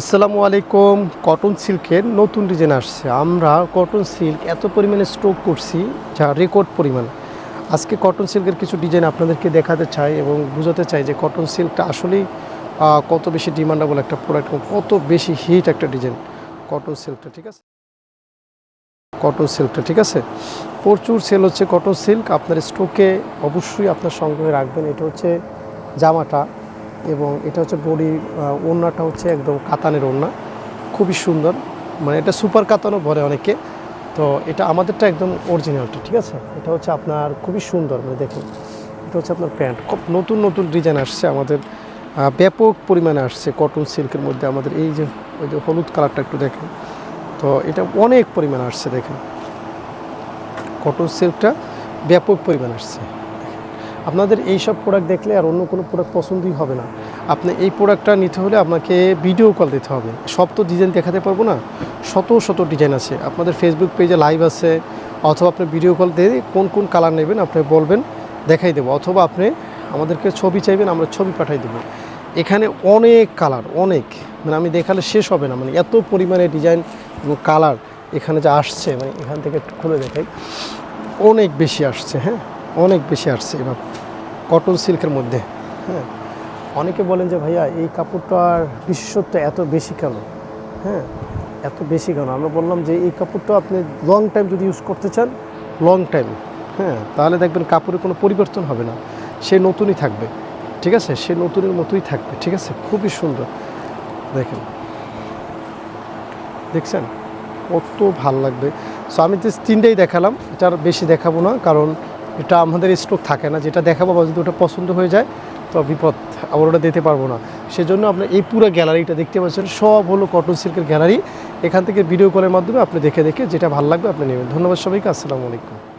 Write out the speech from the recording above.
আসসালামু আলাইকুম। কটন সিল্কের নতুন ডিজাইন আসছে। আমরা কটন সিল্ক এত পরিমাণে স্টক করছি, যা রেকর্ড পরিমাণ। আজকে কটন সিল্কের কিছু ডিজাইন আপনাদেরকে দেখাতে চাই এবং বোঝাতে চাই যে কটন সিল্কটা আসলেই কত বেশি ডিমান্ডেবল একটা প্রোডাক্ট কত বেশি হিট একটা ডিজাইন কটন সিল্কটা ঠিক আছে? কটন সিল্কটা ঠিক আছে? প্রচুর সেল হচ্ছে কটন সিল্ক আপনার স্টকে অবশ্যই আপনার সংগ্রহে রাখবেন। এটা হচ্ছে জামাটা। এবং এটা হচ্ছে বডি ওড়নাটা হচ্ছে একদম কাতানের ওড়না। খুবই সুন্দর। মানে এটা সুপার কাতানও বলে অনেকে। তো এটা আমাদেরটা একদম অরিজিনালটা ঠিক আছে? এটা হচ্ছে আপনার খুবই সুন্দর মানে দেখুন। এটা হচ্ছে আপনার প্যান্ট। খুব নতুন নতুন ডিজাইন আসছে আমাদের। ব্যাপক পরিমাণে আসছে কটন সিল্কের মধ্যে। আমাদের এই যে, ওই যে হলুদ কালারটা একটু দেখেন। তো এটা অনেক পরিমাণ আসছে, দেখেন। কটন সিল্কটা ব্যাপক পরিমাণ আসছে। আপনাদের এই সব প্রোডাক্ট দেখলে আর অন্য কোনো প্রোডাক্ট পছন্দই হবে না। আপনি এই প্রোডাক্টটা নিতে হলে আপনাকে ভিডিও কল দিতে হবে। সব তো ডিজাইন দেখাতে পারব না, শত শত ডিজাইন আছে। আপনাদের ফেসবুক পেজে লাইভ আছে, অথবা আপনি ভিডিও কল দিয়ে কোন কোন কালার নেবেন আপনি বলবেন, দেখাই দেবো। অথবা আপনি আমাদেরকে ছবি চাইবেন, আমরা ছবি পাঠাই দেবো। এখানে অনেক কালার অনেক। মানে আমি দেখালে শেষ হবে না। মানে এত পরিমাণে ডিজাইন এবং কালার এখানে যা আসছে মানে এখান থেকে খুলে দেখাই। অনেক বেশি আসছে হ্যাঁ? অনেক বেশি আসছে এবার কটন সিল্কের মধ্যে। হ্যাঁ অনেকে বলেন যে, ভাইয়া, এই কাপড়টার বিশেষত্ব এত বেশি কেন? হ্যাঁ এত বেশি কেন? আমরা বললাম যে, এই কাপড়টা আপনি লং টাইম যদি ইউজ করতে চান লং টাইম হ্যাঁ তাহলে দেখবেন কাপড়ের কোনো পরিবর্তন হবে না। সে নতুনই থাকবে, ঠিক আছে? সে নতুনের মতোই থাকবে, ঠিক আছে? খুবই সুন্দর। দেখেন, দেখছেন? কত ভালো লাগবে। সো আমি জাস্ট তিনটেই দেখালাম, এটা বেশি দেখাবো না, কারণ এটা আমাদের স্টক থাকে না। যেটা দেখাবো বা যদি ওটা পছন্দ হয়ে যায়, তো বিপদ, আবার ওটা দিতে পারব না। সেজন্য আপনার এই পুরো গ্যালারিটা দেখতে পাচ্ছেন, সব হলো কটন সিল্কের গ্যালারি এখান থেকে ভিডিও কলের মাধ্যমে আপনি দেখে দেখে যেটা ভালো লাগবে আপনি নেবেন। ধন্যবাদ সবাইকে, আসসালামু আলাইকুম।